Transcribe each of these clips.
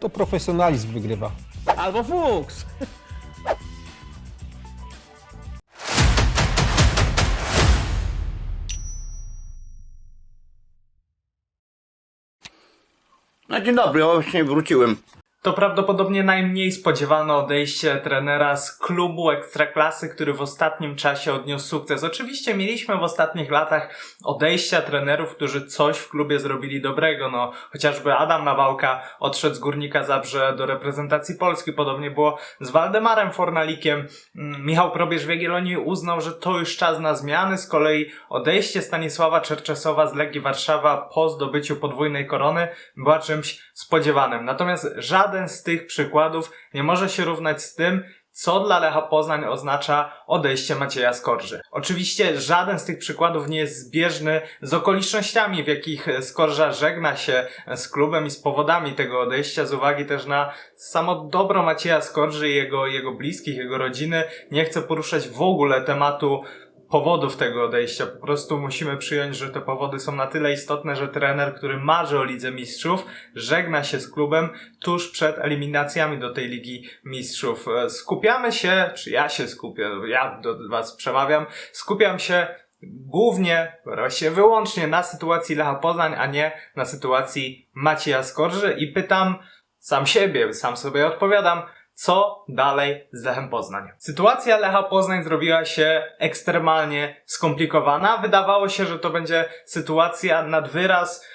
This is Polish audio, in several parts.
to profesjonalizm wygrywa. Albo fuks. No dzień dobry, właśnie wróciłem. To prawdopodobnie najmniej spodziewane odejście trenera z klubu Ekstraklasy, który w ostatnim czasie odniósł sukces. Oczywiście mieliśmy w ostatnich latach odejścia trenerów, którzy coś w klubie zrobili dobrego. No, chociażby Adam Nawałka odszedł z Górnika Zabrze do reprezentacji Polski. Podobnie było z Waldemarem Fornalikiem. Mm, Michał Probierz w Jagiellonii uznał, że to już czas na zmiany. Z kolei odejście Stanisława Czerczesowa z Legii Warszawa po zdobyciu podwójnej korony była czymś spodziewanym. Natomiast żaden z tych przykładów nie może się równać z tym, co dla Lecha Poznań oznacza odejście Macieja Skorży. Oczywiście żaden z tych przykładów nie jest zbieżny z okolicznościami, w jakich Skorża żegna się z klubem i z powodami tego odejścia, z uwagi też na samo dobro Macieja Skorży i jego, jego bliskich, jego rodziny. Nie chcę poruszać w ogóle tematu powodów tego odejścia. Po prostu musimy przyjąć, że te powody są na tyle istotne, że trener, który marzy o Lidze Mistrzów, żegna się z klubem tuż przed eliminacjami do tej Ligi Mistrzów. E, Skupiamy się, czy ja się skupię, ja do Was przemawiam, skupiam się głównie, właściwie wyłącznie na sytuacji Lecha Poznań, a nie na sytuacji Macieja Skorży i pytam sam siebie, sam sobie odpowiadam, co dalej z Lechem Poznań. Sytuacja Lecha Poznań zrobiła się ekstremalnie skomplikowana. Wydawało się, że to będzie sytuacja nad wyraz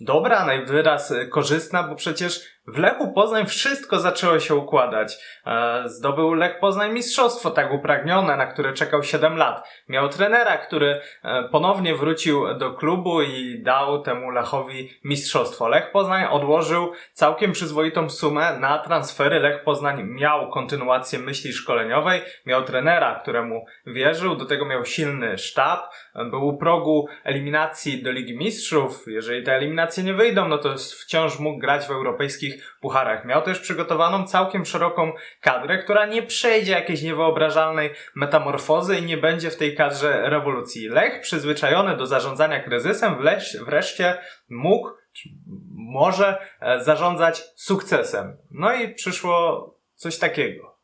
dobra, nad wyraz y, korzystna, bo przecież w Lechu Poznań wszystko zaczęło się układać. E, zdobył Lech Poznań mistrzostwo tak upragnione, na które czekał 7 lat. Miał trenera, który e, ponownie wrócił do klubu i dał temu Lechowi mistrzostwo. Lech Poznań odłożył całkiem przyzwoitą sumę na transfery. Lech Poznań miał kontynuację myśli szkoleniowej, miał trenera, któremu wierzył, do tego miał silny sztab, e, był u progu eliminacji do Ligi Mistrzów. Jeżeli te eliminacje nie wyjdą, no to wciąż mógł grać w europejskich pucharach. Miał też przygotowaną całkiem szeroką kadrę, która nie przejdzie jakiejś niewyobrażalnej metamorfozy i nie będzie w tej kadrze rewolucji. Lech, przyzwyczajony do zarządzania kryzysem, wreszcie mógł, może e, zarządzać sukcesem. No i przyszło coś takiego.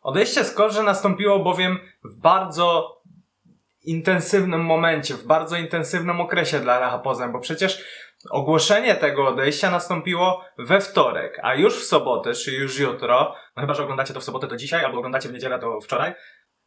Odejście z Korze nastąpiło bowiem w bardzo intensywnym momencie, w bardzo intensywnym okresie dla Lecha Poznań, bo przecież ogłoszenie tego odejścia nastąpiło we wtorek, a już w sobotę, czy już jutro, no chyba, że oglądacie to w sobotę to dzisiaj, albo oglądacie w niedzielę to wczoraj,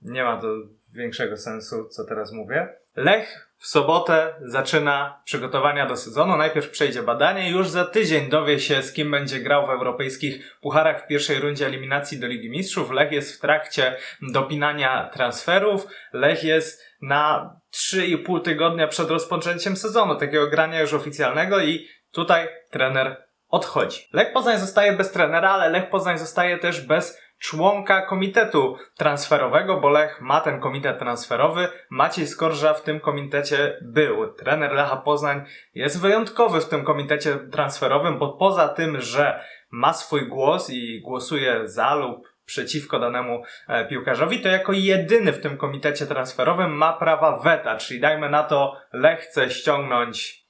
nie ma to większego sensu, co teraz mówię. Lech w sobotę zaczyna przygotowania do sezonu. Najpierw przejdzie badanie, już za tydzień dowie się, z kim będzie grał w europejskich pucharach w pierwszej rundzie eliminacji do Ligi Mistrzów. Lech jest w trakcie dopinania transferów. Lech jest na 3,5 tygodnia przed rozpoczęciem sezonu, takiego grania już oficjalnego i tutaj trener odchodzi. Lech Poznań zostaje bez trenera, ale Lech Poznań zostaje też bez członka komitetu transferowego, bo Lech ma ten komitet transferowy. Maciej Skorża w tym komitecie był. Trener Lecha Poznań jest wyjątkowy w tym komitecie transferowym, bo poza tym, że ma swój głos i głosuje za lub przeciwko danemu e, piłkarzowi, to jako jedyny w tym komitecie transferowym ma prawa weta, czyli dajmy na to Lech chce ściągnąć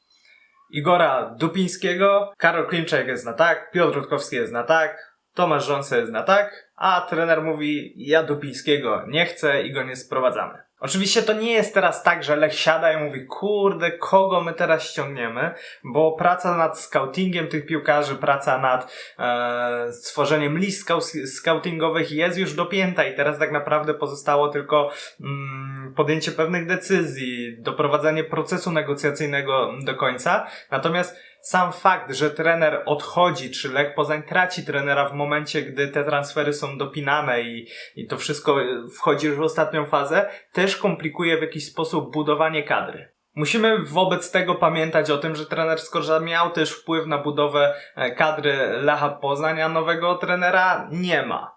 Igora Dupińskiego, Karol Klimczak jest na tak, Piotr Rutkowski jest na tak, Tomasz Rząsa jest na tak, a trener mówi, ja Dupińskiego nie chcę i go nie sprowadzamy. Oczywiście to nie jest teraz tak, że Lech siada i mówi, kurde, kogo my teraz ściągniemy, bo praca nad scoutingiem tych piłkarzy, praca nad e, stworzeniem list scoutingowych jest już dopięta i teraz tak naprawdę pozostało tylko mm, podjęcie pewnych decyzji, doprowadzenie procesu negocjacyjnego do końca. Natomiast sam fakt, że trener odchodzi, czy Lech Poznań traci trenera w momencie, gdy te transfery są dopinane i, i to wszystko wchodzi już w ostatnią fazę, też komplikuje w jakiś sposób budowanie kadry. Musimy wobec tego pamiętać o tym, że trener Skorża miał też wpływ na budowę e, kadry Lecha Poznań, a nowego trenera nie ma.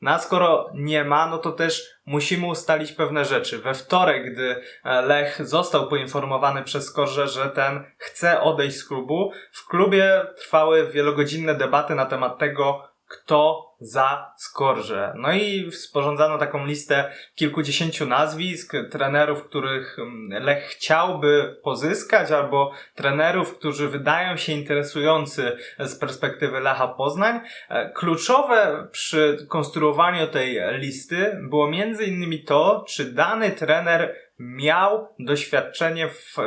No a skoro nie ma, no to też musimy ustalić pewne rzeczy. We wtorek, gdy e, Lech został poinformowany przez Skorze, że ten chce odejść z klubu, w klubie trwały wielogodzinne debaty na temat tego, kto za skorże. No i sporządzano taką listę kilkudziesięciu nazwisk, trenerów, których mm, Lech chciałby pozyskać, albo trenerów, którzy wydają się interesujący z perspektywy Lecha Poznań. E, Kluczowe przy konstruowaniu tej listy było między innymi to, czy dany trener miał doświadczenie w e,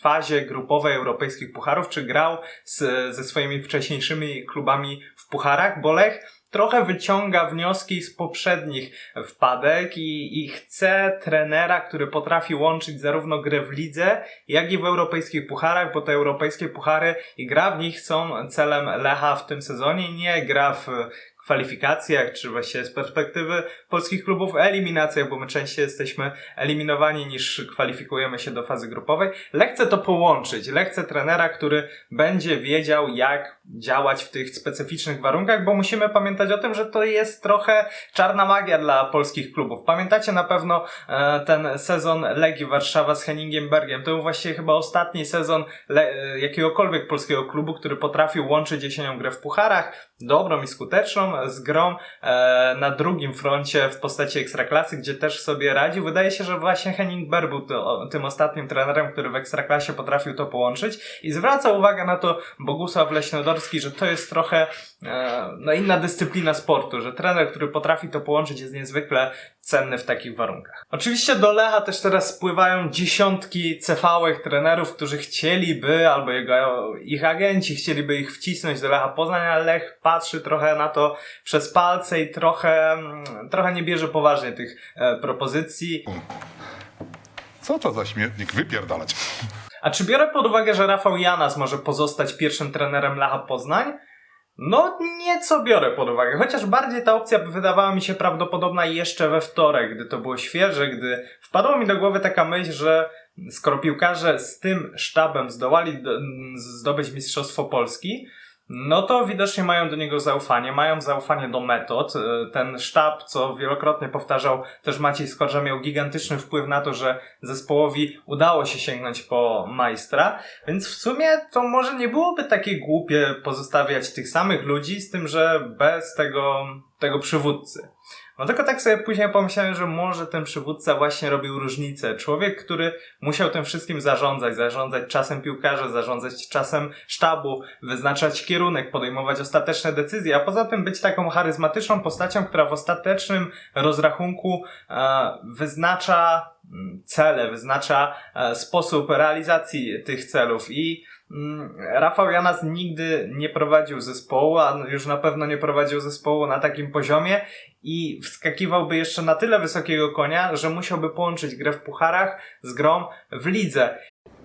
fazie grupowej europejskich pucharów, czy grał z, ze swoimi wcześniejszymi klubami w pucharach, bo Lech trochę wyciąga wnioski z poprzednich wpadek i, i chce trenera, który potrafi łączyć zarówno grę w lidze, jak i w europejskich pucharach, bo te europejskie puchary i gra w nich są celem Lecha w tym sezonie, nie gra w kwalifikacjach, czy właściwie z perspektywy polskich klubów eliminacjach, bo my częściej jesteśmy eliminowani niż kwalifikujemy się do fazy grupowej. Lech chce to połączyć. Lech chce trenera, który będzie wiedział, jak działać w tych specyficznych warunkach, bo musimy pamiętać o tym, że to jest trochę czarna magia dla polskich klubów. Pamiętacie na pewno e, ten sezon Legii Warszawa z Henningiem Bergiem. To był właściwie chyba ostatni sezon le- e, jakiegokolwiek polskiego klubu, który potrafił łączyć jesienią grę w pucharach, dobrą i skuteczną, z grą e, na drugim froncie w postaci Ekstraklasy, gdzie też sobie radził. Wydaje się, że właśnie Henning Berg był to, tym ostatnim trenerem, który w Ekstraklasie potrafił to połączyć i zwraca uwagę na to Bogusław Leśnodorski, że to jest trochę e, no inna dyscyplina sportu, że trener, który potrafi to połączyć jest niezwykle cenny w takich warunkach. Oczywiście do Lecha też teraz spływają dziesiątki cefałych trenerów, którzy chcieliby, albo jego, ich agenci chcieliby ich wcisnąć do Lecha Poznań, ale Lech patrzy trochę na to przez palce i trochę, mm, trochę nie bierze poważnie tych e, propozycji. Co to za śmietnik? Wypierdalać. A czy biorę pod uwagę, że Rafał Janas może pozostać pierwszym trenerem Lecha Poznań? No, nieco biorę pod uwagę, chociaż bardziej ta opcja wydawała mi się prawdopodobna jeszcze we wtorek, gdy to było świeże, gdy wpadła mi do głowy taka myśl, że skoro piłkarze z tym sztabem zdołali do- zdobyć Mistrzostwo Polski, no to widocznie mają do niego zaufanie, mają zaufanie do metod. E, Ten sztab, co wielokrotnie powtarzał też Maciej Skorża, miał gigantyczny wpływ na to, że zespołowi udało się sięgnąć po majstra, więc w sumie to może nie byłoby takie głupie pozostawiać tych samych ludzi, z tym, że bez tego, tego przywódcy. No tylko tak sobie później pomyślałem, że może ten przywódca właśnie robił różnicę. Człowiek, który musiał tym wszystkim zarządzać, zarządzać czasem piłkarza, zarządzać czasem sztabu, wyznaczać kierunek, podejmować ostateczne decyzje, a poza tym być taką charyzmatyczną postacią, która w ostatecznym rozrachunku e, wyznacza mm, cele, wyznacza e, sposób realizacji tych celów i Rafał Janas nigdy nie prowadził zespołu, a już na pewno nie prowadził zespołu na takim poziomie i wskakiwałby jeszcze na tyle wysokiego konia, że musiałby połączyć grę w pucharach z grą w lidze.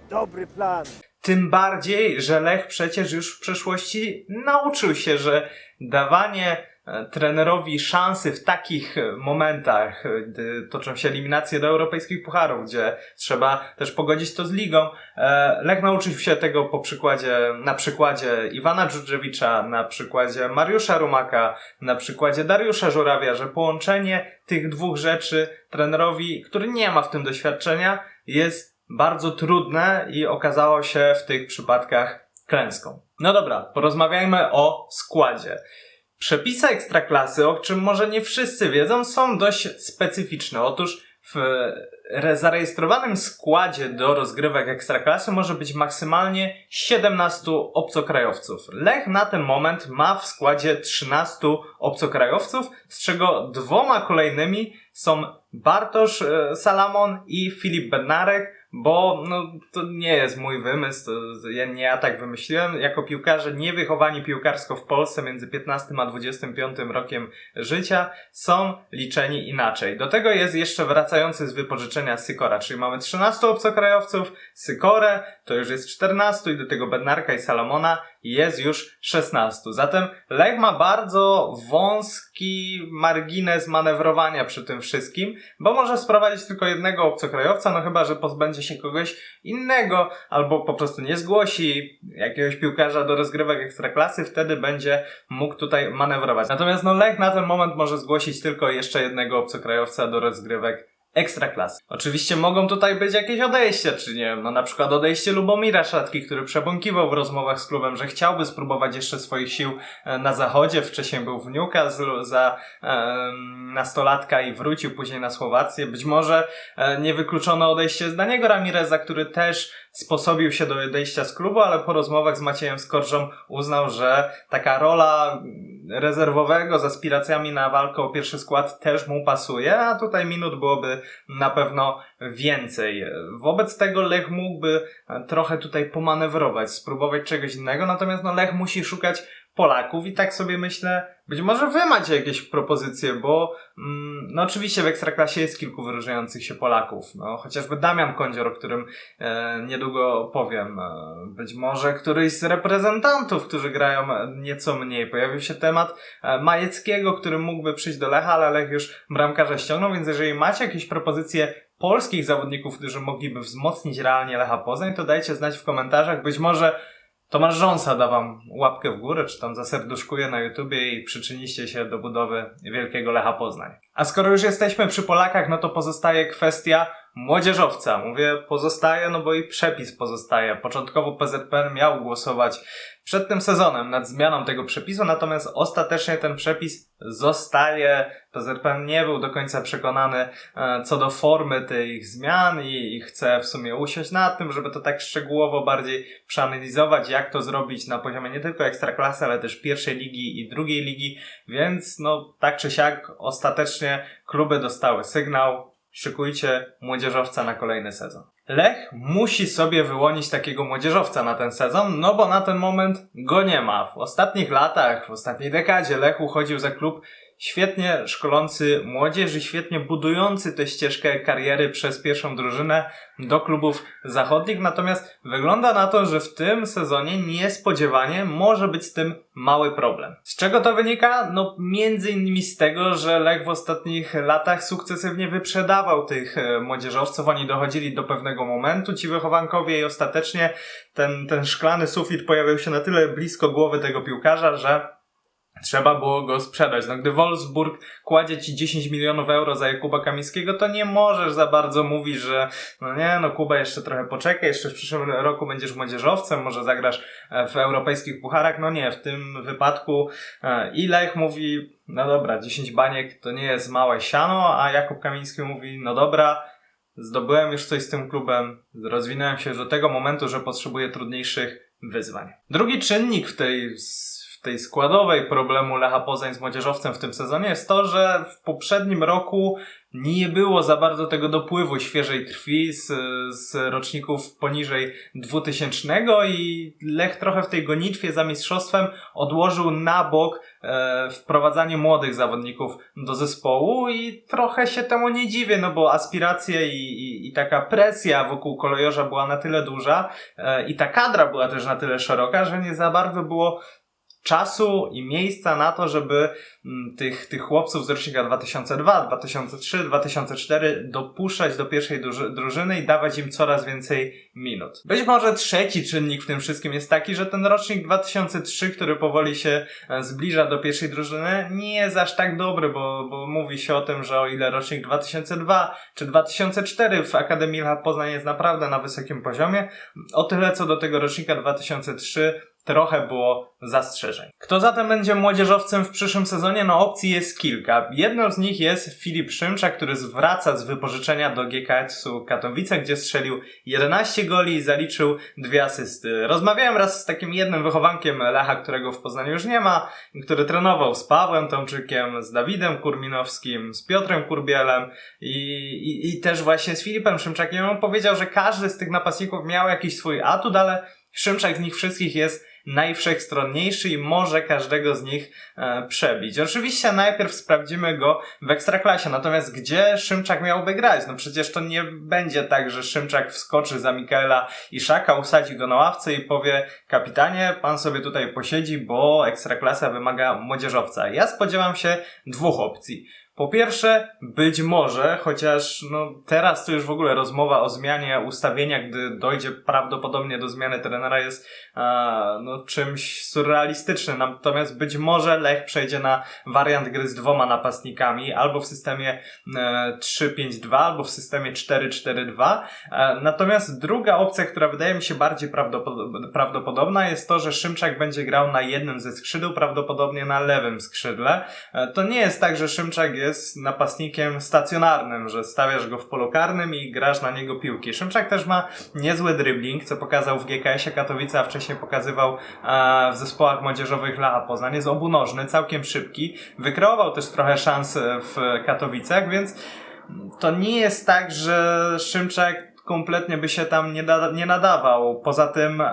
Dobry plan. Tym bardziej, że Lech przecież już w przeszłości nauczył się, że dawanie trenerowi szansy w takich e, momentach, e, gdy toczą się eliminacje do europejskich pucharów, gdzie trzeba też pogodzić to z ligą. e, Lech nauczył się tego po przykładzie, na przykładzie Iwana Dżudżewicza, na przykładzie Mariusza Rumaka, na przykładzie Dariusza Żurawia, że połączenie tych dwóch rzeczy trenerowi, który nie ma w tym doświadczenia, jest bardzo trudne i okazało się w tych przypadkach klęską. No dobra, porozmawiajmy o składzie. Przepisy ekstraklasy, o czym może nie wszyscy wiedzą, są dość specyficzne. Otóż w re- zarejestrowanym składzie do rozgrywek ekstraklasy może być maksymalnie 17 obcokrajowców. Lech na ten moment ma w składzie 13 obcokrajowców, z czego dwoma kolejnymi są Bartosz e, Salamon i Filip Bednarek, bo no, to nie jest mój wymysł, to ja, nie ja tak wymyśliłem. Jako piłkarze niewychowani piłkarsko w Polsce między 15 a 25 rokiem życia są liczeni inaczej. Do tego jest jeszcze wracający z wypożyczenia Sykora, czyli mamy 13 obcokrajowców, Sykorę to już jest 14 i do tego Bednarka i Salomona jest już 16. Zatem Lech ma bardzo wąski margines manewrowania przy tym wszystkim, bo może sprowadzić tylko jednego obcokrajowca, no chyba, że pozbędzie się kogoś innego, albo po prostu nie zgłosi jakiegoś piłkarza do rozgrywek ekstraklasy, wtedy będzie mógł tutaj manewrować. Natomiast no Lech na ten moment może zgłosić tylko jeszcze jednego obcokrajowca do rozgrywek ekstraklasy. Oczywiście mogą tutaj być jakieś odejścia, czy nie wiem, no na przykład odejście Lubomira Szatki, który przebąkiwał w rozmowach z klubem, że chciałby spróbować jeszcze swoich sił e, na zachodzie. Wcześniej był w Newcastle za em, nastolatka i wrócił później na Słowację. Być może e, niewykluczone odejście z Daniego Ramireza, który też sposobił się do odejścia z klubu, ale po rozmowach z Maciejem Skorżą uznał, że taka rola rezerwowego z aspiracjami na walkę o pierwszy skład też mu pasuje, a tutaj minut byłoby na pewno więcej. Wobec tego Lech mógłby trochę tutaj pomanewrować, spróbować czegoś innego, natomiast no Lech musi szukać Polaków i tak sobie myślę, być może wy macie jakieś propozycje, bo mm, no oczywiście w Ekstraklasie jest kilku wyróżniających się Polaków, no chociażby Damian Kądzior, o którym e, niedługo opowiem, e, być może któryś z reprezentantów, którzy grają nieco mniej. Pojawił się temat e, Majeckiego, który mógłby przyjść do Lecha, ale Lech już bramkarza ściągnął, więc jeżeli macie jakieś propozycje polskich zawodników, którzy mogliby wzmocnić realnie Lecha Poznań, to dajcie znać w komentarzach. Być może Tomasz Rząsa da wam łapkę w górę, czy tam zaserduszkuje na YouTubie i przyczyniście się do budowy wielkiego Lecha Poznań. A skoro już jesteśmy przy Polakach, no to pozostaje kwestia młodzieżowca. Mówię pozostaje, no bo i przepis pozostaje. Początkowo PZPN miał głosować przed tym sezonem nad zmianą tego przepisu, natomiast ostatecznie ten przepis zostaje. PZPN nie był do końca przekonany e, co do formy tych zmian i, i chce w sumie usiąść nad tym, żeby to tak szczegółowo bardziej przeanalizować, jak to zrobić na poziomie nie tylko ekstraklasy, ale też pierwszej ligi i drugiej ligi, więc no tak czy siak ostatecznie kluby dostały sygnał, szykujcie młodzieżowca na kolejny sezon. Lech musi sobie wyłonić takiego młodzieżowca na ten sezon, no bo na ten moment go nie ma. W ostatnich latach, w ostatniej dekadzie Lech uchodził za klub świetnie szkolący młodzież i świetnie budujący tę ścieżkę kariery przez pierwszą drużynę do klubów zachodnich. Natomiast wygląda na to, że w tym sezonie niespodziewanie może być z tym mały problem. Z czego to wynika? No między innymi z tego, że Lech w ostatnich latach sukcesywnie wyprzedawał tych e, młodzieżowców. Oni dochodzili do pewnego momentu, ci wychowankowie i ostatecznie ten, ten szklany sufit pojawił się na tyle blisko głowy tego piłkarza, że Trzeba było go sprzedać. No, gdy Wolfsburg kładzie ci 10 milionów euro za Jakuba Kamińskiego, to nie możesz za bardzo mówić, że no nie, no Kuba jeszcze trochę poczekaj, jeszcze w przyszłym roku będziesz młodzieżowcem, może zagrasz e, w europejskich pucharach. No nie, w tym wypadku e, i Lech mówi, no dobra, 10 baniek to nie jest małe siano, a Jakub Kamiński mówi, no dobra, zdobyłem już coś z tym klubem, rozwinąłem się do tego momentu, że potrzebuję trudniejszych wyzwań. Drugi czynnik w tej w tej składowej problemu Lecha Poznań z młodzieżowcem w tym sezonie jest to, że w poprzednim roku nie było za bardzo tego dopływu świeżej krwi z, z roczników poniżej 2000 i Lech trochę w tej gonitwie za mistrzostwem odłożył na bok e, wprowadzanie młodych zawodników do zespołu i trochę się temu nie dziwię, no bo aspiracje i, i, i taka presja wokół kolejorza była na tyle duża e, i ta kadra była też na tyle szeroka, że nie za bardzo było czasu i miejsca na to, żeby mm, tych, tych chłopców z rocznika 2002, 2003, 2004 dopuszczać do pierwszej druży- drużyny i dawać im coraz więcej minut. Być może trzeci czynnik w tym wszystkim jest taki, że ten rocznik 2003, który powoli się e, zbliża do pierwszej drużyny, nie jest aż tak dobry, bo, bo mówi się o tym, że o ile rocznik 2002 czy 2004 w Akademii Poznań jest naprawdę na wysokim poziomie, o tyle co do tego rocznika 2003 trochę było zastrzeżeń. Kto zatem będzie młodzieżowcem w przyszłym sezonie? No opcji jest kilka. Jedną z nich jest Filip Szymczak, który zwraca z wypożyczenia do GKS-u Katowice, gdzie strzelił 11 goli i zaliczył dwie asysty. Rozmawiałem raz z takim jednym wychowankiem Lecha, którego w Poznaniu już nie ma, który trenował z Pawłem Tomczykiem, z Dawidem Kurminowskim, z Piotrem Kurbielem i, i, i też właśnie z Filipem Szymczakiem. On powiedział, że każdy z tych napastników miał jakiś swój atut, ale Szymczak z nich wszystkich jest najwszechstronniejszy i może każdego z nich e, przebić. Oczywiście najpierw sprawdzimy go w Ekstraklasie, natomiast gdzie Szymczak miałby grać? No przecież to nie będzie tak, że Szymczak wskoczy za Mikaela Iszaka, usadzi go na ławce i powie kapitanie, pan sobie tutaj posiedzi, bo Ekstraklasa wymaga młodzieżowca. Ja spodziewam się dwóch opcji. Po pierwsze, być może, chociaż no, teraz to już w ogóle rozmowa o zmianie ustawienia, gdy dojdzie prawdopodobnie do zmiany trenera jest no, czymś surrealistycznym. Natomiast być może Lech przejdzie na wariant gry z dwoma napastnikami, albo w systemie e, 3-5-2, albo w systemie 4-4-2. E, natomiast druga opcja, która wydaje mi się bardziej prawdopod- prawdopodobna jest to, że Szymczak będzie grał na jednym ze skrzydeł, prawdopodobnie na lewym skrzydle. E, To nie jest tak, że Szymczak jest napastnikiem stacjonarnym, że stawiasz go w polu karnym i grasz na niego piłki. Szymczak też ma niezły dribbling, co pokazał w GKS-ie Katowice, a wcześniej pokazywał w zespołach młodzieżowych Lecha Poznań. Jest obunożny, całkiem szybki. Wykreował też trochę szans e, w Katowicach, więc to nie jest tak, że Szymczak kompletnie by się tam nie, da, nie nadawał. Poza tym,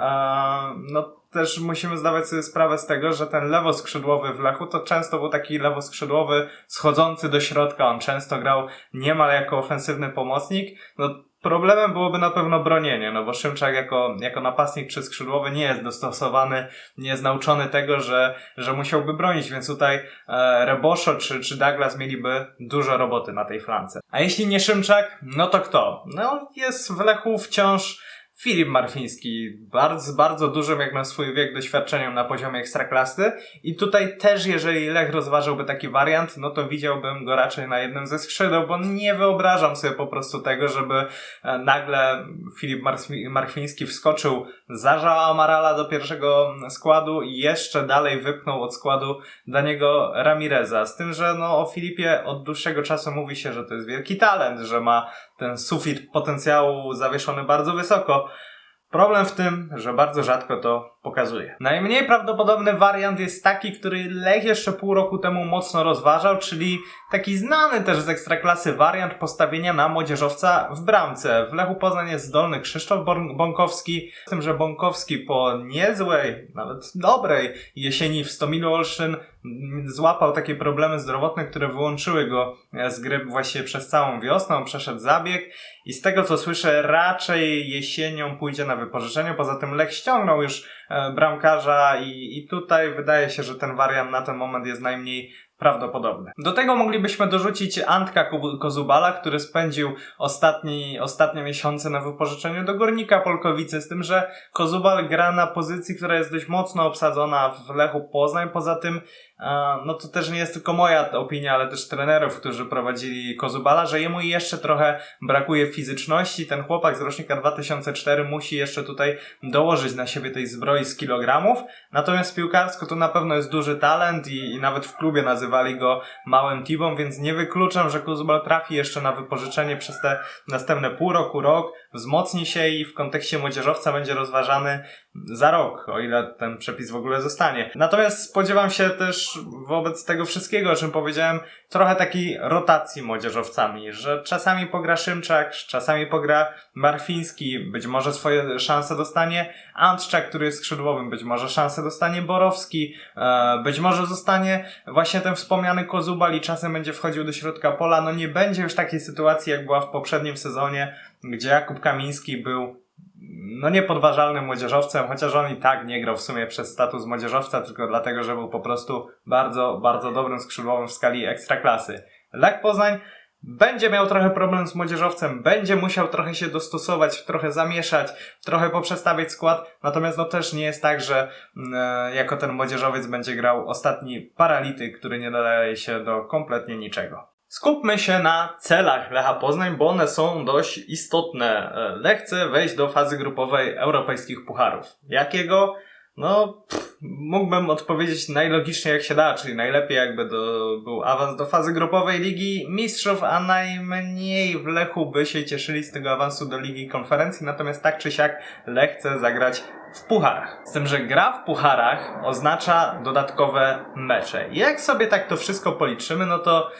no też musimy zdawać sobie sprawę z tego, że ten lewoskrzydłowy w Lechu to często był taki lewoskrzydłowy schodzący do środka. On często grał niemal jako ofensywny pomocnik. No problemem byłoby na pewno bronienie, no bo Szymczak jako, jako napastnik czy skrzydłowy nie jest dostosowany, nie jest nauczony tego, że, że musiałby bronić, więc tutaj e, Reboszo czy, czy Douglas mieliby dużo roboty na tej flance. A jeśli nie Szymczak, no to kto? No jest w Lechu wciąż Filip Marfiński, bardzo, bardzo dużym jak na swój wiek doświadczeniem na poziomie ekstraklasy i tutaj też jeżeli Lech rozważałby taki wariant, no to widziałbym go raczej na jednym ze skrzydeł, bo nie wyobrażam sobie po prostu tego, żeby e, nagle Filip Marfi- Marfiński wskoczył za Joao Amarala do pierwszego składu i jeszcze dalej wypchnął od składu Daniego Ramireza. Z tym, że no o Filipie od dłuższego czasu mówi się, że to jest wielki talent, że ma ten sufit potencjału zawieszony bardzo wysoko. Problem w tym, że bardzo rzadko to pokazuje. Najmniej prawdopodobny wariant jest taki, który Lech jeszcze pół roku temu mocno rozważał, czyli taki znany też z ekstraklasy wariant postawienia na młodzieżowca w bramce. W Lechu Poznań jest zdolny Krzysztof Bąkowski, z tym, że Bąkowski po niezłej, nawet dobrej jesieni w Stomilu Olsztyn mm, złapał takie problemy zdrowotne, które wyłączyły go z gry właściwie przez całą wiosnę. Przeszedł zabieg i z tego co słyszę, raczej jesienią pójdzie na wypożyczenie. Poza tym Lech ściągnął już bramkarza i, i tutaj wydaje się, że ten wariant na ten moment jest najmniej prawdopodobny. Do tego moglibyśmy dorzucić Antka Ko- Kozubala, który spędził ostatni, ostatnie miesiące na wypożyczeniu do Górnika Polkowice, z tym, że Kozubal gra na pozycji, która jest dość mocno obsadzona w Lechu Poznań. Poza tym, e, no to też nie jest tylko moja opinia, ale też trenerów, którzy prowadzili Kozubala, że jemu jeszcze trochę brakuje fizyczności. Ten chłopak z rocznika 2004 musi jeszcze tutaj dołożyć na siebie tej zbroi z kilogramów. Natomiast piłkarsko to na pewno jest duży talent i, i nawet w klubie nazywali go małym Tibą, więc nie wykluczam, że Kozubal trafi jeszcze na wypożyczenie przez te następne pół roku, rok, wzmocni się i w kontekście młodzieżowca będzie rozważany za rok, o ile ten przepis w ogóle zostanie. Natomiast spodziewam się też wobec tego wszystkiego, o czym powiedziałem, trochę takiej rotacji młodzieżowcami, że czasami pogra Szymczak, czasami pogra Marfiński, być może swoje szanse dostanie Antczak, który jest skrzydłowym, być może szansę dostanie Borowski, e, być może zostanie właśnie ten wspomniany Kozubal i czasem będzie wchodził do środka pola. No nie będzie już takiej sytuacji, jak była w poprzednim sezonie, gdzie Jakub Kamiński był no niepodważalnym młodzieżowcem, chociaż on i tak nie grał w sumie przez status młodzieżowca, tylko dlatego, że był po prostu bardzo, bardzo dobrym skrzydłowym w skali ekstraklasy. Lech Poznań będzie miał trochę problem z młodzieżowcem, będzie musiał trochę się dostosować, trochę zamieszać, trochę poprzestawiać skład, natomiast no też nie jest tak, że mm, e, jako ten młodzieżowiec będzie grał ostatni paralityk, który nie nadaje się do kompletnie niczego. Skupmy się na celach Lecha Poznań, bo one są dość istotne. E, Lech chce wejść do fazy grupowej europejskich pucharów. Jakiego? No, pff, mógłbym odpowiedzieć najlogiczniej jak się da, czyli najlepiej jakby do, był awans do fazy grupowej Ligi Mistrzów, a najmniej w Lechu by się cieszyli z tego awansu do Ligi Konferencji, natomiast tak czy siak Lech chce zagrać w pucharach. Z tym, że gra w pucharach oznacza dodatkowe mecze. I jak sobie tak to wszystko policzymy, no to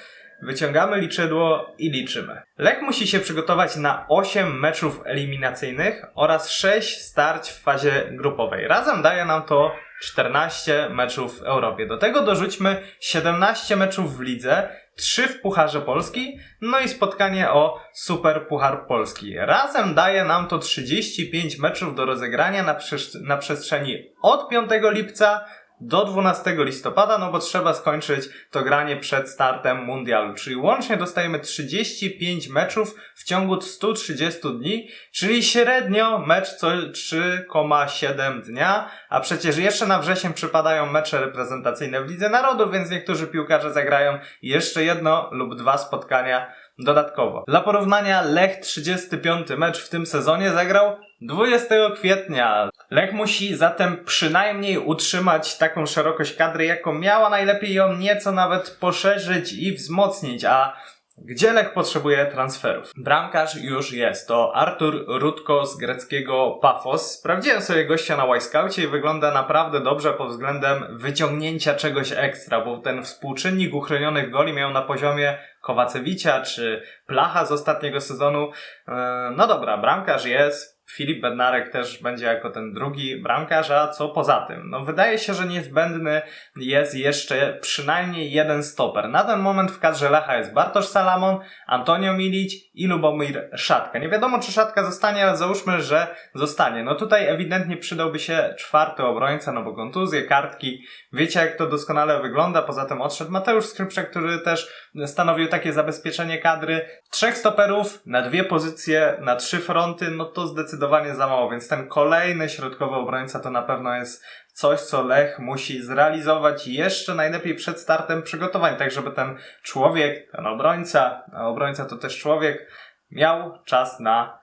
Wyciągamy liczydło i liczymy. Lech musi się przygotować na 8 meczów eliminacyjnych oraz 6 starć w fazie grupowej. Razem daje nam to 14 meczów w Europie. Do tego dorzućmy 17 meczów w lidze, 3 w Pucharze Polski, no i spotkanie o Super Puchar Polski. Razem daje nam to 35 meczów do rozegrania na, na przestrzeni od 5 lipca do 12 listopada, no bo trzeba skończyć to granie przed startem mundialu. Czyli łącznie dostajemy 35 meczów w ciągu 130 dni, czyli średnio mecz co 3,7 dnia, a przecież jeszcze na wrzesień przypadają mecze reprezentacyjne w Lidze Narodów, więc niektórzy piłkarze zagrają jeszcze jedno lub dwa spotkania dodatkowo. Dla porównania Lech 35 mecz w tym sezonie zagrał 20 kwietnia. Lech musi zatem przynajmniej utrzymać taką szerokość kadry, jaką miała, najlepiej ją nieco nawet poszerzyć i wzmocnić, a gdzie Lech potrzebuje transferów? Bramkarz już jest. To Artur Rutko z greckiego Pafos. Sprawdziłem sobie gościa na Yscoucie i wygląda naprawdę dobrze pod względem wyciągnięcia czegoś ekstra, bo ten współczynnik uchronionych goli miał na poziomie Kowacewicza czy Placha z ostatniego sezonu. Eee, No dobra, bramkarz jest. Filip Bednarek też będzie jako ten drugi bramkarz, a co poza tym? No wydaje się, że niezbędny jest jeszcze przynajmniej jeden stoper. Na ten moment w kadrze Lecha jest Bartosz Salamon, Antonio Milić i Lubomir Szatka. Nie wiadomo, czy Szatka zostanie, ale załóżmy, że zostanie. No tutaj ewidentnie przydałby się czwarty obrońca, no bo kontuzje, kartki. Wiecie, jak to doskonale wygląda. Poza tym odszedł Mateusz Skrzypczak, który też stanowił takie zabezpieczenie kadry. Trzech stoperów na dwie pozycje, na trzy fronty, no to zdecydowanie za mało, więc ten kolejny środkowy obrońca to na pewno jest coś, co Lech musi zrealizować jeszcze najlepiej przed startem przygotowań, tak żeby ten człowiek, ten obrońca, a obrońca to też człowiek, miał czas na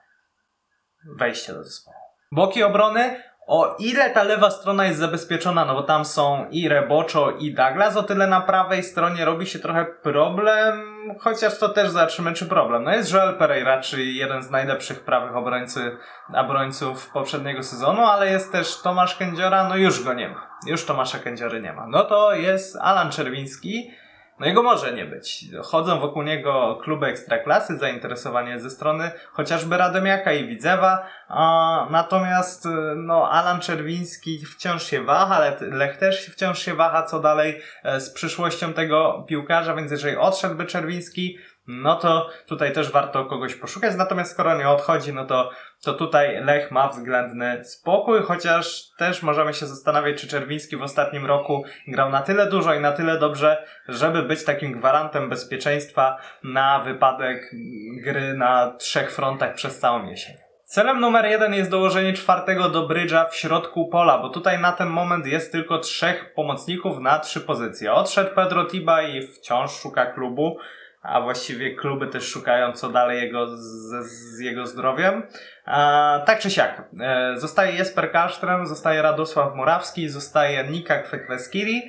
wejście do zespołu. Boki obrony, o ile ta lewa strona jest zabezpieczona, no bo tam są i Reboczo i Douglas, o tyle na prawej stronie robi się trochę problem, chociaż to też zobaczymy czy problem. No jest Joel Pereira, czyli jeden z najlepszych prawych obrońcy, obrońców poprzedniego sezonu, ale jest też Tomasz Kędziora, no już go nie ma. Już Tomasza Kędziory nie ma. No to jest Alan Czerwiński, no jego może nie być. Chodzą wokół niego kluby ekstraklasy, zainteresowanie ze strony chociażby Radomiaka i Widzewa, a, natomiast y, no, Alan Czerwiński wciąż się waha, ale Lech też wciąż się waha, co dalej e, z przyszłością tego piłkarza, więc jeżeli odszedłby Czerwiński, no to tutaj też warto kogoś poszukać, natomiast skoro nie odchodzi, no to, to tutaj Lech ma względny spokój, chociaż też możemy się zastanawiać, czy Czerwiński w ostatnim roku grał na tyle dużo i na tyle dobrze, żeby być takim gwarantem bezpieczeństwa na wypadek gry na trzech frontach przez całą jesień. Celem numer jeden jest dołożenie czwartego do brydża w środku pola, bo tutaj na ten moment jest tylko trzech pomocników na trzy pozycje. Odszedł Pedro Tiba i wciąż szuka klubu, a właściwie kluby też szukają co dalej jego, z, z jego zdrowiem. A, tak czy siak, e, zostaje Jesper Kasztrem, zostaje Radosław Murawski, zostaje Nika Kwekweskiri,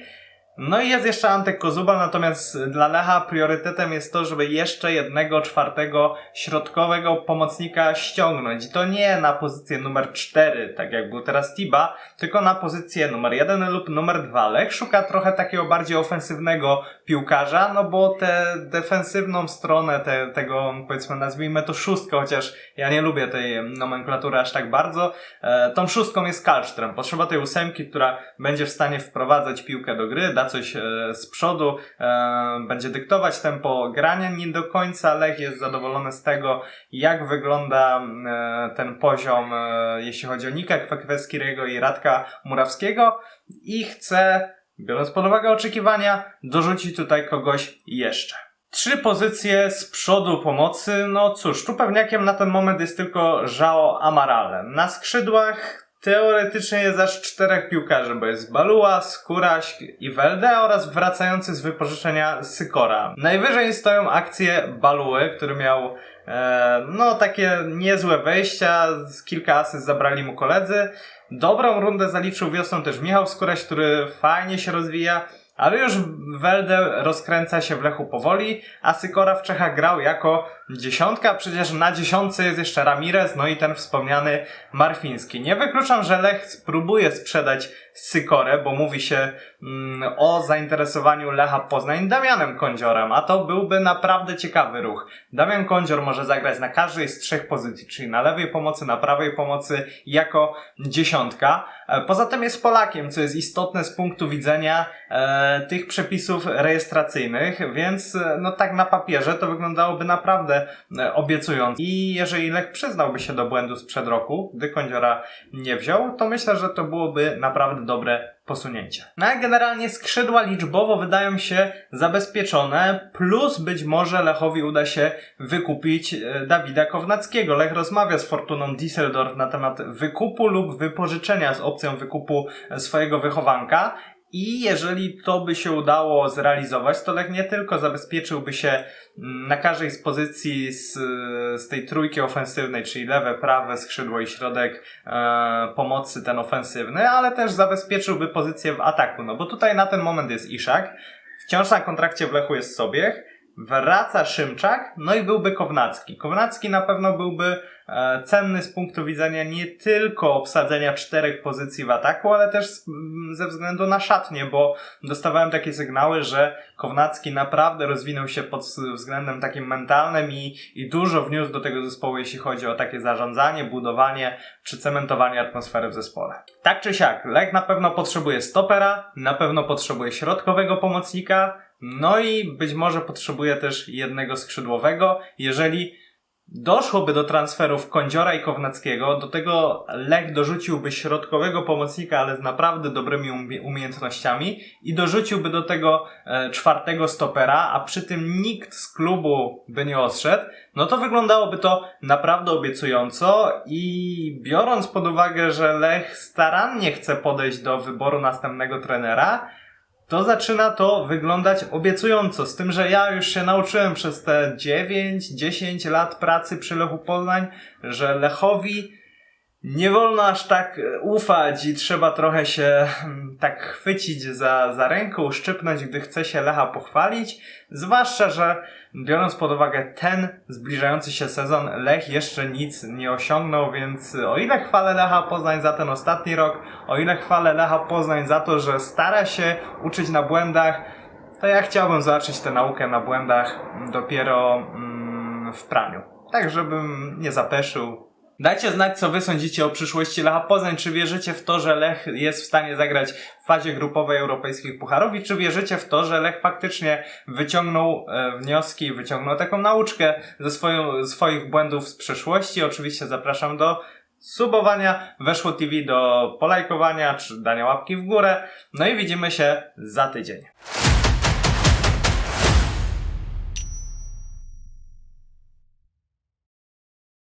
no i jest jeszcze Antek Kozubal, natomiast dla Lecha priorytetem jest to, żeby jeszcze jednego czwartego środkowego pomocnika ściągnąć. I to nie na pozycję numer 4, tak jak był teraz Tiba, tylko na pozycję numer 1 lub numer 2. Lech szuka trochę takiego bardziej ofensywnego piłkarza, no bo tę defensywną stronę te, tego, powiedzmy, nazwijmy to szóstkę, chociaż ja nie lubię tej nomenklatury aż tak bardzo, e, tą szóstką jest Kalsztrem. Potrzeba tej ósemki, która będzie w stanie wprowadzać piłkę do gry, coś e, z przodu, e, będzie dyktować tempo grania. Nie do końca Lech jest zadowolony z tego, jak wygląda e, ten poziom, jeśli chodzi o Nika Kwekweskiego i Radka Murawskiego i chce, biorąc pod uwagę oczekiwania, dorzucić tutaj kogoś jeszcze. Trzy pozycje z przodu pomocy. No cóż, tu pewniakiem na ten moment jest tylko Żao Amarale. Na skrzydłach teoretycznie jest aż czterech piłkarzy, bo jest Balua, Skóraś i Welde oraz wracający z wypożyczenia Sykora. Najwyżej stoją akcje Baluły, który miał e, no takie niezłe wejścia, kilka asyst zabrali mu koledzy. Dobrą rundę zaliczył wiosną też Michał Skóraś, który fajnie się rozwija. Ale już Welde rozkręca się w Lechu powoli, a Sykora w Czechach grał jako dziesiątka, przecież na dziesiątce jest jeszcze Ramirez, no i ten wspomniany Marfiński. Nie wykluczam, że Lech spróbuje sprzedać Sykorę, bo mówi się mm, o zainteresowaniu Lecha Poznań Damianem Kądziorem, a to byłby naprawdę ciekawy ruch. Damian Kądzior może zagrać na każdej z trzech pozycji, czyli na lewej pomocy, na prawej pomocy jako dziesiątka. E, Poza tym jest Polakiem, co jest istotne z punktu widzenia e, tych przepisów rejestracyjnych, więc e, no tak na papierze to wyglądałoby naprawdę e, obiecująco. I jeżeli Lech przyznałby się do błędu sprzed roku, gdy Kądziora nie wziął, to myślę, że to byłoby naprawdę dobre posunięcie. No a generalnie skrzydła liczbowo wydają się zabezpieczone, plus być może Lechowi uda się wykupić e, Dawida Kownackiego. Lech rozmawia z Fortuną Düsseldorf na temat wykupu lub wypożyczenia z opcją wykupu e, swojego wychowanka. I jeżeli to by się udało zrealizować, to Lech nie tylko zabezpieczyłby się mm, na każdej z pozycji z, z tej trójki ofensywnej, czyli lewe, prawe, skrzydło i środek e, pomocy ten ofensywny, ale też zabezpieczyłby pozycję w ataku, no bo tutaj na ten moment jest Iszak, wciąż na kontrakcie w Lechu jest Sobiech, wraca Szymczak, no i byłby Kownacki. Kownacki na pewno byłby e, cenny z punktu widzenia nie tylko obsadzenia czterech pozycji w ataku, ale też z- m, ze względu na szatnie, bo dostawałem takie sygnały, że Kownacki naprawdę rozwinął się pod względem takim mentalnym i, i dużo wniósł do tego zespołu, jeśli chodzi o takie zarządzanie, budowanie czy cementowanie atmosfery w zespole. Tak czy siak, Lech na pewno potrzebuje stopera, na pewno potrzebuje środkowego pomocnika, no i być może potrzebuje też jednego skrzydłowego, jeżeli doszłoby do transferów Kądziora i Kownackiego, do tego Lech dorzuciłby środkowego pomocnika, ale z naprawdę dobrymi umie- umiejętnościami i dorzuciłby do tego e, czwartego stopera, a przy tym nikt z klubu by nie odszedł, no to wyglądałoby to naprawdę obiecująco i biorąc pod uwagę, że Lech starannie chce podejść do wyboru następnego trenera, to zaczyna to wyglądać obiecująco. Z tym, że ja już się nauczyłem przez te 9-10 lat pracy przy Lechu Poznań, że Lechowi nie wolno aż tak e, ufać i trzeba trochę się hmm, tak chwycić za, za rękę, uszczypnąć, gdy chce się Lecha pochwalić. Zwłaszcza, że biorąc pod uwagę ten zbliżający się sezon, Lech jeszcze nic nie osiągnął, więc o ile chwalę Lecha Poznań za ten ostatni rok, o ile chwalę Lecha Poznań za to, że stara się uczyć na błędach, to ja chciałbym zobaczyć tę naukę na błędach dopiero mm, w praniu. Tak, żebym nie zapeszył. Dajcie znać, co wy sądzicie o przyszłości Lecha Poznań. Czy wierzycie w to, że Lech jest w stanie zagrać w fazie grupowej europejskich pucharów i czy wierzycie w to, że Lech faktycznie wyciągnął e, wnioski, wyciągnął taką nauczkę ze swoją, swoich błędów z przeszłości. Oczywiście zapraszam do subowania, weszło TV do polajkowania czy dania łapki w górę. No i widzimy się za tydzień.